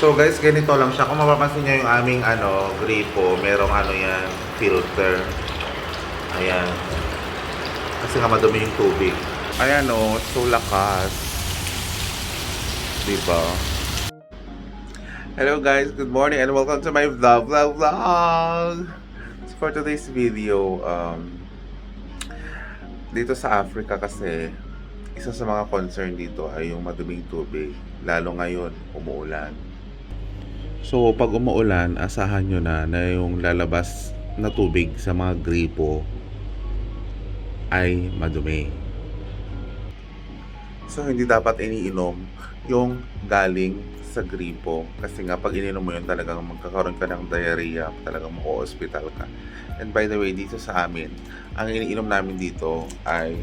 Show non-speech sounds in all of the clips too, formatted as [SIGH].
So guys, ganito lang siya. Kung mapapansin niyo yung aming ano, gripo, merong ano yan, filter. Ayan. Kasi nga madumi yung tubig. Ayan o, so lakas. Diba? Hello guys, good morning and welcome to my vlog, vlog, vlog! So for today's video, um, dito sa Africa kasi, isa sa mga concern dito ay yung maduming tubig. Lalo ngayon, umuulan. So, pag umuulan, asahan nyo na na yung lalabas na tubig sa mga gripo ay madumi. So, hindi dapat iniinom yung galing sa gripo. Kasi nga, pag ininom mo yun, talagang magkakaroon ka ng diarrhea, talagang mako-hospital ka. And by the way, dito sa amin, ang iniinom namin dito ay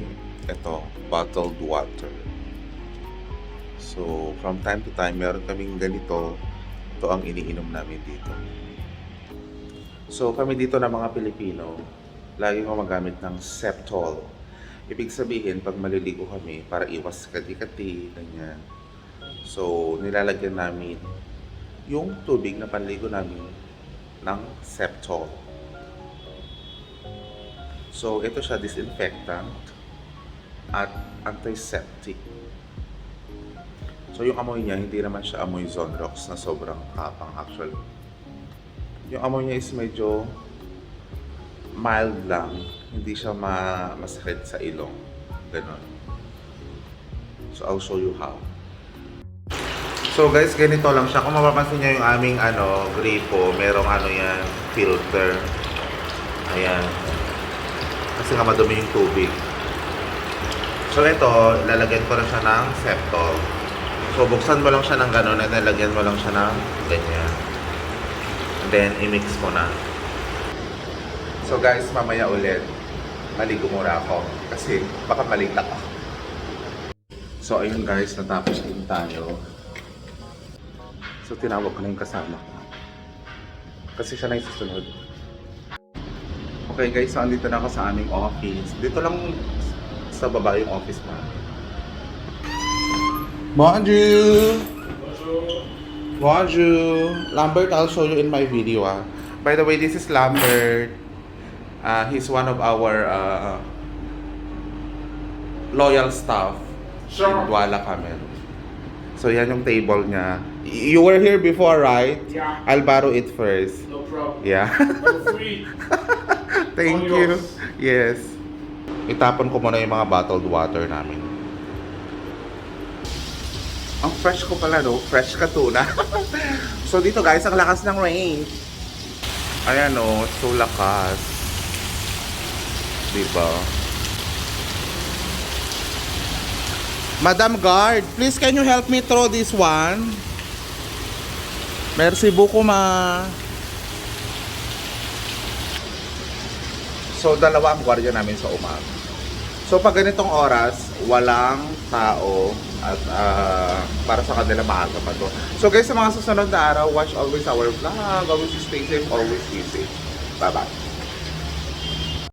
ito, bottled water. So, from time to time, meron kaming ganito. Ito ang iniinom namin dito. So, kami dito na mga Pilipino, lagi gumagamit ng Septol. Ibig sabihin, pag maliligo kami, para iwas kati-kati, ganyan. So, nilalagyan namin yung tubig na panligo namin ng Septol. So, ito siya disinfectant at antiseptic. So, yung amoy niya, hindi naman siya amoy Zonrox na sobrang tapang actually. Yung amoy niya is medyo mild lang. Hindi siya ma masakit sa ilong. Ganon. So, I'll show you how. So guys, ganito lang siya. Kung mapapansin niyo yung aming ano, gripo, merong ano yan, filter. Ayan. Kasi nga madumi yung tubig. So ito, lalagyan ko na siya ng Septol. So buksan mo lang siya ng gano'n at lalagyan mo lang siya ng ganyan. Then, i-mix mo na. So guys, mamaya ulit, maligo muna ako. Kasi baka maligtak ako. So ayun guys, natapos din tayo. So tinawag ko na yung kasama ko. Kasi siya na yung susunod. Okay guys, so andito na ako sa aming office. Dito lang sa baba yung office na. Bonjour! Bonjour! Lambert, I'll show you in my video ah. By the way, this is Lambert. Uh, he's one of our uh, loyal staff in Douala Camel. So yan yung table niya. You were here before, right? Yeah, I'll borrow it first. no problem. Yeah. Free. [LAUGHS] Thank All you. yours. Yes. Itapon ko muna yung mga bottled water namin. Ang fresh ko pala, no? Fresh ka tuna. [LAUGHS] so dito guys, ang lakas ng rain. Ayan, no? So lakas. Diba? Madam Guard, please can you help me throw this one? Merci beaucoup, ma. So, dalawa ang gwardiya namin sa umaga. So, pag ganitong oras, walang tao at ah, para sa kanila maaga pa to. So, guys, sa mga susunod na araw, watch always our vlog. Always stay safe, always be safe. Bye-bye.